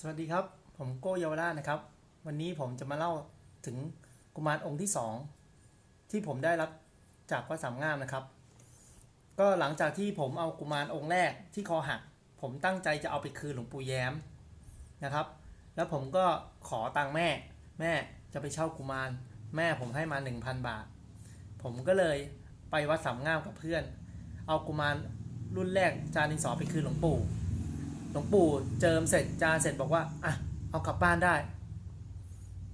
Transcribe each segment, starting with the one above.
สวัสดีครับ ผมโก้เยาวราชนะครับ วันนี้ผมจะมาเล่าถึงกุมารองค์ที่สองที่ผมได้รับจากวัดสามงามนะครับ ก็หลังจากที่ผมเอากุมารองค์แรกที่คอหัก ผมตั้งใจจะเอาไปคืนหลวงปู่แย้มนะครับ แล้วผมก็ขอตังแม่ แม่จะไปเช่ากุมาร แม่ผมให้มา 1,000 บาท ผมก็เลยไปวัดสามงามกับเพื่อน เอากุมารรุ่นแรกจานินสอไปคืนหลวงปู่ หลวงปู่เจิมเสร็จจานเสร็จบอกว่าอะเอากลับบ้านได้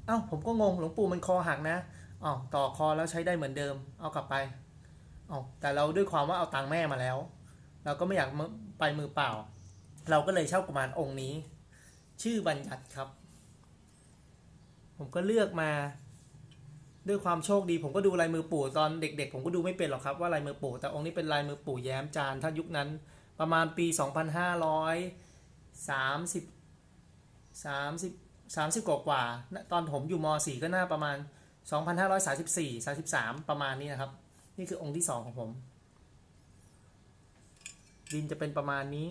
เอ้าผมก็งงหลวงปู่มันคอหักนะอ๋อต่อคอแล้วใช้ได้เหมือนเดิม เอากลับไปอ๋อแต่เราด้วยความว่าเอาตังแม่มาแล้ว เราก็ไม่อยากไปมือเปล่า เราก็เลยเช่ากุมารองค์นี้ ชื่อบัญญัติครับ ผมก็เลือกมาด้วยความโชคดีผมก็ดูลายมือปู่ตอนเด็ก ๆ ผมก็ดูไม่เป็นหรอกครับว่าลายมือปู่แต่องค์นี้เป็นลายมือปู่แย้มจานถ้ายุคนั้น ประมาณปี 2530 30 30กว่ากว่าๆตอนผมอยู่ม .4 ก็น่าประมาณ 2534 33 ประมาณนี้นะครับ นี่คือองค์ที่ 2 ของผม ดินจะเป็นประมาณนี้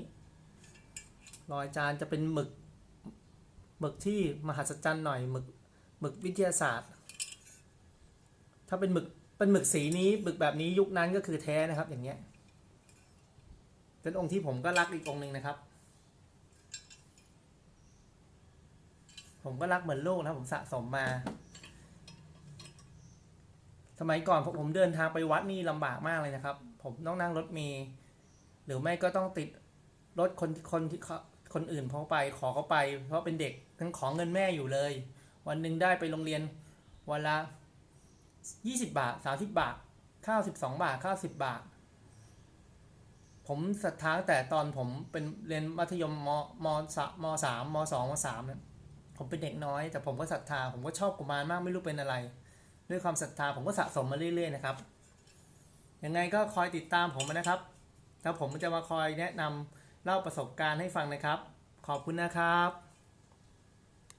รอยจานจะเป็นหมึก หมึกที่มหัศจรรย์หน่อย หมึก หมึกวิทยาศาสตร์ ถ้าเป็นหมึก เป็นหมึกสีนี้ หมึกแบบนี้ยุคนั้นก็คือแท้นะครับอย่างเงี้ย เป็นองค์ที่ผมก็รักอีกองค์หนึ่งนะครับ ผมก็รักเหมือนลูกนะผมสะสมมา สมัยก่อนผมผมเดินทางไปวัดนี่ลำบากมากเลยนะครับ ผมต้องนั่งรถเมล์หรือไม่ก็ต้องติดรถคนคนที่เขาคนอื่นเขาไปขอเขาไป เพราะเป็นเด็กทั้งขอเงินแม่อยู่เลย วันหนึ่งได้ไปโรงเรียนวันละยี่สิบาทสาสิบาทข้าวสิบสองบาทข้าวสิบบาท ผมศรัทธาแต่ตอนผมเป็นเรียนมัธยมมมสามมสามมสองมสามเนี่ยผมเป็นเด็กน้อย แต่ผมก็ศรัทธาผมก็ชอบกุมารมากไม่รู้เป็นอะไร ด้วยความศรัทธาผมก็สะสมมาเรื่อยๆนะครับยังไงก็คอยติดตามผมนะครับ แล้วผมจะมาคอยแนะนำเล่าประสบการณ์ให้ฟังนะครับ ขอบคุณนะครับ